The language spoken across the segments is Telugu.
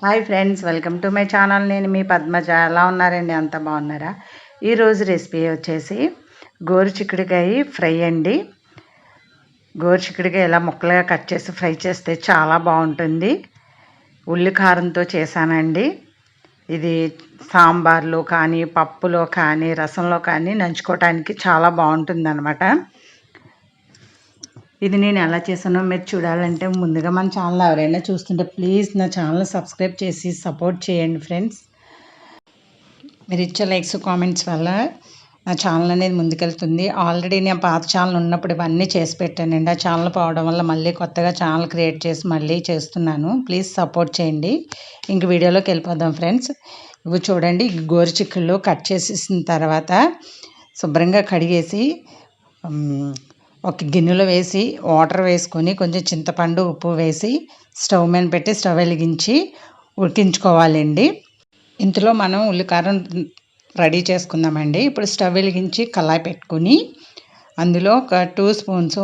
Hi friends welcome to my channel. నేను మీ పద్మజ. ఎలా ఉన్నారండి? అంత బాగున్నారా? ఈరోజు రెసిపీ వచ్చేసి గోరు చిక్కుడుకాయ ఫ్రై అండి. గోరు చిక్కుడుకాయ ఇలా ముక్కలుగా కట్ చేసి ఫ్రై చేస్తే చాలా బాగుంటుంది. ఉల్లి కారంతో చేశానండి. ఇది సాంబార్లో కానీ పప్పులో కానీ రసంలో కానీ నంచుకోవటానికి చాలా బాగుంటుంది అనమాట ఇది నేను ఎలా చేశానో మీరు చూడాలంటే ముందుగా మన ఛానల్ ఎవరైనా చూస్తుంటే ప్లీజ్ నా ఛానల్ సబ్స్క్రైబ్ చేసి సపోర్ట్ చేయండి ఫ్రెండ్స్. మీరు ఇచ్చే లైక్స్ కామెంట్స్ వల్ల నా ఛానల్ అనేది ముందుకెళ్తుంది. ఆల్రెడీ నేను పాత ఛానల్ ఉన్నప్పుడు ఇవన్నీ చేసి పెట్టానండి. ఆ ఛానల్ పోవడం వల్ల మళ్ళీ కొత్తగా ఛానల్ క్రియేట్ చేసి మళ్ళీ చేస్తున్నాను. ప్లీజ్ సపోర్ట్ చేయండి. ఇంక వీడియోలోకి వెళ్ళిపోదాం ఫ్రెండ్స్. ఇవి చూడండి గోరు చిక్కుళ్ళు కట్ చేసేసిన తర్వాత శుభ్రంగా కడిగేసి ఒక గిన్నెలో వేసి వాటర్ వేసుకొని కొంచెం చింతపండు ఉప్పు వేసి స్టవ్ మీద పెట్టి స్టవ్ వెలిగించి ఉడికించుకోవాలండి. ఇంతలో మనం ఉల్లికారం రెడీ చేసుకుందామండి. ఇప్పుడు స్టవ్ వెలిగించి కళాయి పెట్టుకుని అందులో ఒక టూ స్పూన్స్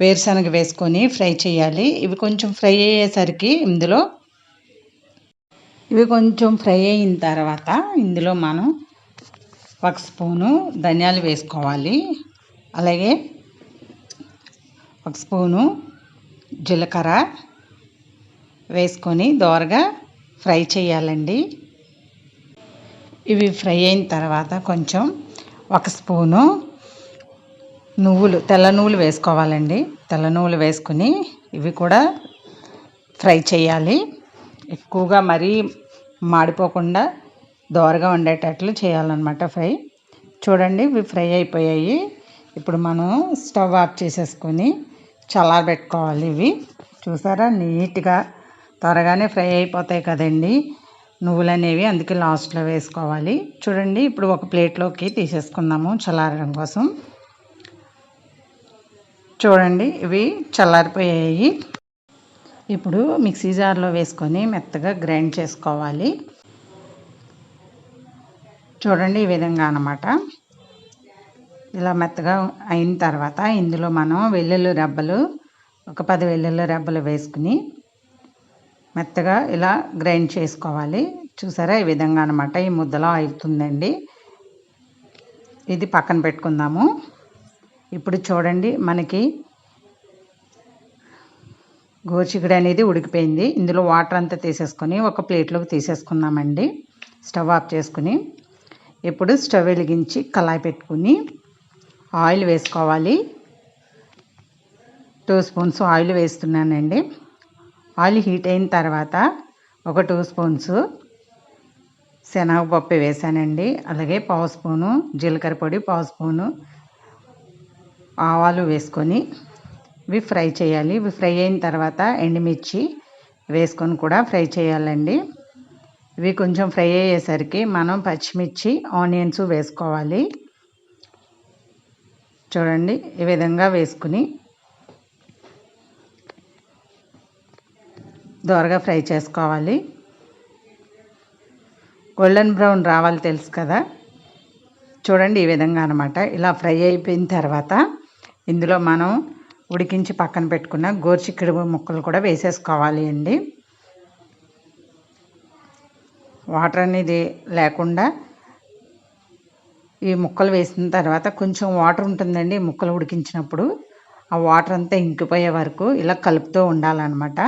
వేరుశనగ వేసుకొని ఫ్రై చేయాలి. ఇవి కొంచెం ఫ్రై అయ్యేసరికి ఇందులో ఇవి కొంచెం ఫ్రై అయిన తర్వాత ఇందులో మనం ఒక స్పూను ధనియాలు వేసుకోవాలి. అలాగే ఒక స్పూను జీలకర్ర వేసుకొని దోరగా ఫ్రై చేయాలండి. ఇవి ఫ్రై అయిన తర్వాత కొంచెం ఒక స్పూను నువ్వులు తెల్ల నువ్వులు వేసుకోవాలండి. తెల్ల నువ్వులు వేసుకుని ఇవి కూడా ఫ్రై చేయాలి. ఎక్కువగా మరీ మాడిపోకుండా దోరగా ఉండేటట్లు చేయాలన్నమాట ఫ్రై. చూడండి ఇవి ఫ్రై అయిపోయాయి. ఇప్పుడు మనం స్టవ్ ఆఫ్ చేసేసుకొని చల్లారబెట్టుకోవాలి ఇవి. చూసారా? నీట్గా త్వరగానే ఫ్రై అయిపోతాయి కదండి. నువ్వులు అనేవి అందుకే లాస్ట్లో వేసుకోవాలి. చూడండి ఇప్పుడు ఒక ప్లేట్లోకి తీసేసుకుందాము చల్లారడం కోసం. చూడండి ఇవి చల్లారిపోయాయి. ఇప్పుడు మిక్సీ జార్లో వేసుకొని మెత్తగా గ్రైండ్ చేసుకోవాలి. చూడండి ఈ విధంగా అనమాట ఇలా మెత్తగా అయిన తర్వాత ఇందులో మనం వెల్లుల్లి రెబ్బలు ఒక పది వెల్లుల్లి రెబ్బలు వేసుకుని మెత్తగా ఇలా గ్రైండ్ చేసుకోవాలి. చూసారా? ఈ విధంగా అనమాట ఈ ముద్దలో అవుతుందండి. ఇది పక్కన పెట్టుకుందాము. ఇప్పుడు చూడండి మనకి గోచిగుడు అనేది ఉడికిపోయింది. ఇందులో వాటర్ అంతా తీసేసుకొని ఒక ప్లేట్లోకి తీసేసుకుందామండి. స్టవ్ ఆఫ్ చేసుకుని ఇప్పుడు స్టవ్ వెలిగించి కళాయి పెట్టుకుని ఆయిల్ వేసుకోవాలి. టూ స్పూన్స్ ఆయిల్ వేస్తున్నానండి. ఆయిల్ హీట్ అయిన తర్వాత ఒక టూ స్పూన్స్ శనగపప్పు వేసానండి. అలాగే పావు స్పూను జీలకర్ర పొడి పావు స్పూను ఆవాలు వేసుకొని ఇవి ఫ్రై చేయాలి. ఇవి ఫ్రై అయిన తర్వాత ఎండుమిర్చి వేసుకొని కూడా ఫ్రై చేయాలండి. ఇవి కొంచెం ఫ్రై అయ్యేసరికి మనం పచ్చిమిర్చి ఆనియన్స్ వేసుకోవాలి. చూడండి ఈ విధంగా వేసుకుని దోరగా ఫ్రై చేసుకోవాలి. గోల్డెన్ బ్రౌన్ రావాలి తెలుసు కదా? చూడండి ఈ విధంగా అనమాట ఇలా ఫ్రై అయిపోయిన తర్వాత ఇందులో మనం ఉడికించి పక్కన పెట్టుకున్న గోరుచిక్కుడు ముక్కలు కూడా వేసేసుకోవాలి అండి. వాటర్ అనేది లేకుండా ఈ ముక్కలు వేసిన తర్వాత కొంచెం వాటర్ ఉంటుందండి ముక్కలు ఉడికించినప్పుడు. ఆ వాటర్ అంతా ఇంకిపోయే వరకు ఇలా కలుపుతూ ఉండాలన్నమాట.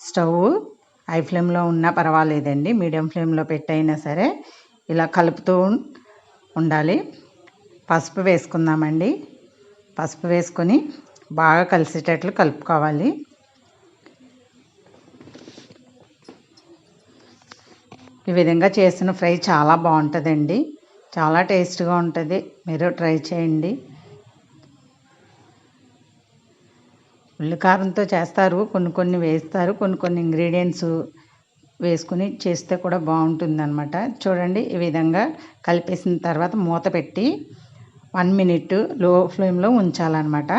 స్టవ్ హై ఫ్లేమ్లో ఉన్నా పర్వాలేదండి మీడియం ఫ్లేమ్లో పెట్టైనా సరే ఇలా కలుపుతూ ఉండాలి. పసుపు వేసుకుందామండి. పసుపు వేసుకొని బాగా కలిసేటట్లు కలుపుకోవాలి. ఈ విధంగా చేసిన ఫ్రై చాలా బాగుంటుందండి. చాలా టేస్ట్గా ఉంటుంది. మీరు ట్రై చేయండి. ఉల్లికారంతో చేస్తారు. కొన్ని కొన్ని వేస్తారు. కొన్ని కొన్ని ఇంగ్రీడియంట్స్ వేసుకుని చేస్తే కూడా బాగుంటుంది అనమాట చూడండి ఈ విధంగా కలిపేసిన తర్వాత మూత పెట్టి వన్ మినిట్లో ఫ్లేమ్లో ఉంచాలన్నమాట.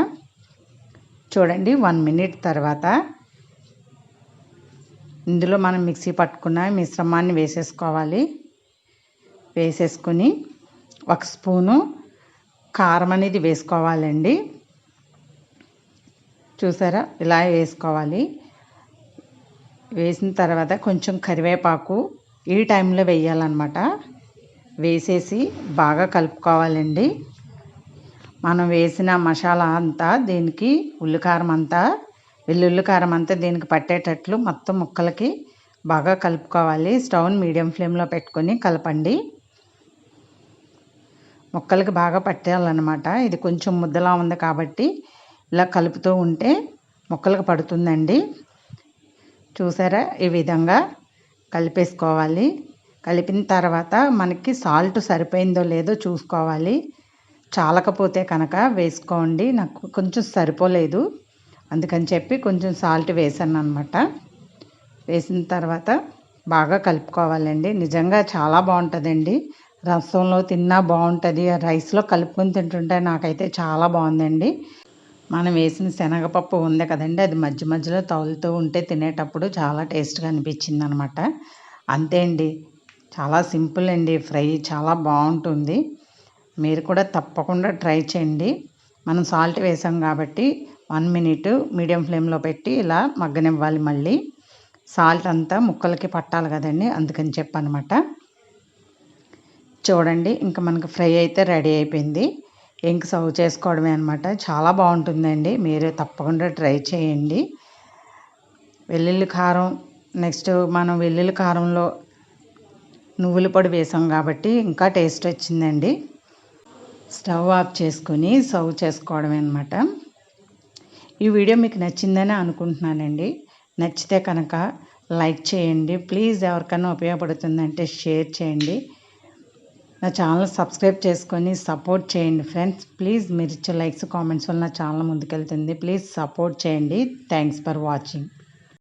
చూడండి వన్ మినిట్ తర్వాత ఇందులో మనం మిక్సీ పట్టుకున్న మిశ్రమాన్ని వేసేసుకోవాలి. వేసేసుకొని ఒక స్పూను కారం అనేది వేసుకోవాలండి. చూసారా? ఇలా వేసుకోవాలి. వేసిన తర్వాత కొంచెం కరివేపాకు ఈ టైంలో వేయాలన్నమాట. వేసేసి బాగా కలుపుకోవాలండి. మనం వేసిన మసాలా అంతా దీనికి ఉల్లికారం అంతా వెల్లుల్లి కారం అంతా దీనికి పట్టేటట్లు మొత్తం ముక్కలకి బాగా కలుపుకోవాలి. స్టవ్ని మీడియం ఫ్లేమ్లో పెట్టుకొని కలపండి. ముక్కలకి బాగా పట్టేయాలన్నమాట. ఇది కొంచెం ముద్దలా ఉంది కాబట్టి ఇలా కలుపుతూ ఉంటే ముక్కలకు పడుతుందండి. చూసారా? ఈ విధంగా కలిపేసుకోవాలి. కలిపిన తర్వాత మనకి సాల్ట్ సరిపోయిందో లేదో చూసుకోవాలి. చాలకపోతే కనుక వేసుకోండి. నాకు కొంచెం సరిపోలేదు. అందుకని చెప్పి కొంచెం సాల్ట్ వేసాను అనమాట వేసిన తర్వాత బాగా కలుపుకోవాలండి. నిజంగా చాలా బాగుంటుందండి. రసంలో తిన్నా బాగుంటుంది. రైస్లో కలుపుకొని తింటుంటే నాకైతే చాలా బాగుందండి. మనం వేసిన శనగపప్పు ఉంది కదండి అది మధ్య మధ్యలో తగులుతూ ఉంటే తినేటప్పుడు చాలా టేస్ట్గా అనిపించింది అనమాట అంతే అండి. చాలా సింపుల్ అండి. ఫ్రై చాలా బాగుంటుంది. మీరు కూడా తప్పకుండా ట్రై చేయండి. మనం సాల్ట్ వేసాం కాబట్టి వన్ మినిట్ మీడియం ఫ్లేమ్లో పెట్టి ఇలా మగ్గనివ్వాలి మళ్ళీ. సాల్ట్ అంతా ముక్కలకి పట్టాలి కదండి అందుకని చెప్పనమాట. చూడండి ఇంకా మనకు ఫ్రై అయితే రెడీ అయిపోయింది. ఇంక సర్వ్ చేసుకోవడమే అనమాట చాలా బాగుంటుందండి. మీరు తప్పకుండా ట్రై చేయండి. వెల్లుల్లి కారం నెక్స్ట్ మనం వెల్లుల్లి కారంలో నువ్వుల పొడి వేసాం కాబట్టి ఇంకా టేస్ట్ వచ్చిందండి. స్టవ్ ఆఫ్ చేసుకొని సర్వ్ చేసుకోవడమే అనమాట ఈ వీడియో మీకు నచ్చిందని అనుకుంటున్నానండి. నచ్చితే కనుక లైక్ చేయండి. ప్లీజ్ ఎవరికైనా ఉపయోగపడుతుందంటే షేర్ చేయండి. నా ఛానల్ సబ్స్క్రైబ్ చేసుకొని సపోర్ట్ చేయండి ఫ్రెండ్స్. ప్లీజ్ మీరు ఇచ్చే లైక్స్ కామెంట్స్ వల్ల నా ఛానల్ ముందుకెళ్తుంది. ప్లీజ్ సపోర్ట్ చేయండి. Thanks for watching.